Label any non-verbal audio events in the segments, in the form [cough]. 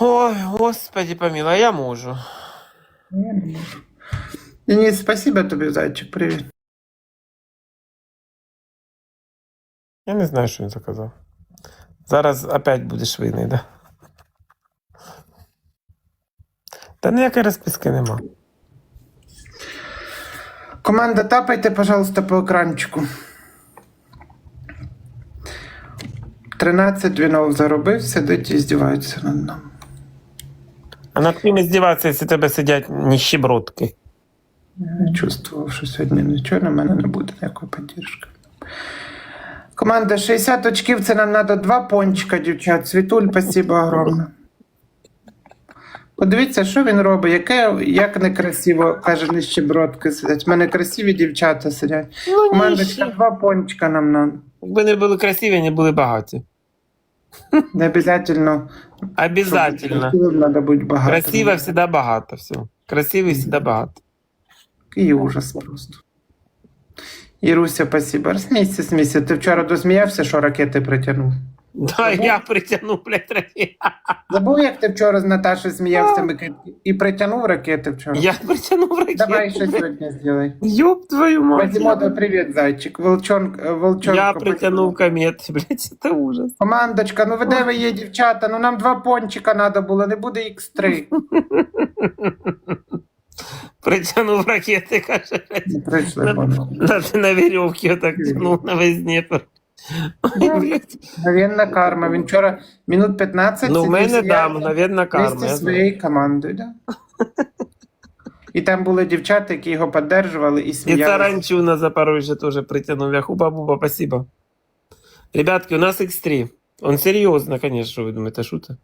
Ой, господи помилуй, я можу. Я не можу. Денис, спасибо тобі, зайчик, привіт. Я не знаю, що він заказав. Зараз опять будеш винний, да? Та ніякої розписки нема. Команда, тапайте, пожалуйста, по екранчику. 13 вінов заробив, сидить і здівається над нами. А над ким здіватися, якщо тебе сидять ніщебродки? Я чувствував, що сьогодні нічого на мене не буде ніякої підтримки. Команда 60 очків, це нам треба два пончика, дівчат. Світуль, спасибо огромне. Подивіться, що він робить, яке, як некрасиво, каже, нищебродки сидять. У мене красиві дівчата сидять. Ну, Командочка, два пончика нам надо. Якби не були красиві, не були багаті. Не обязательно. Обязательно. Надо быть багато. Красиво всегда багато. Все. Красивий всегда багато. І ужас просто. Іруся, спасибо. Смійся, смійся. Ти вчора досміявся, що ракети притягнув. Да, я притягну, блядь, ракети. Забув, як ти вчора з Наташою сміявся Микит, і притягнув ракети вчора. Я притягнув ракети. Давай ще сьогодні зробай. Ёб твою мать. Квазімодо, привіт, зайчик. Волчон, е, волчонко. Я притягнув комет, блядь, це ужас. Командочка, ну ви де ви є, дівчата? Ну нам два пончика треба було, не буде X3. [laughs] Притягнув ракети, каже. Не прийшли пончики. Да, на веревці отак тянув на весь Дніпр. Мгновенна карма. Він вчора минут 15 Ну, в мене, да, мгновенна карма. Зі своєю командою, да? І там були дівчата, які його підтримували і І. Таранчу на Запорожье тоже притянул. Я хуба-буба, спасибо. Ребятки, у нас X3. Он серьезно, конечно, что вы думаете, шутка.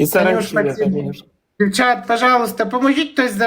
И Саранчу, спасибо. конечно. Дівчат, пожалуйста, поможіть хтось за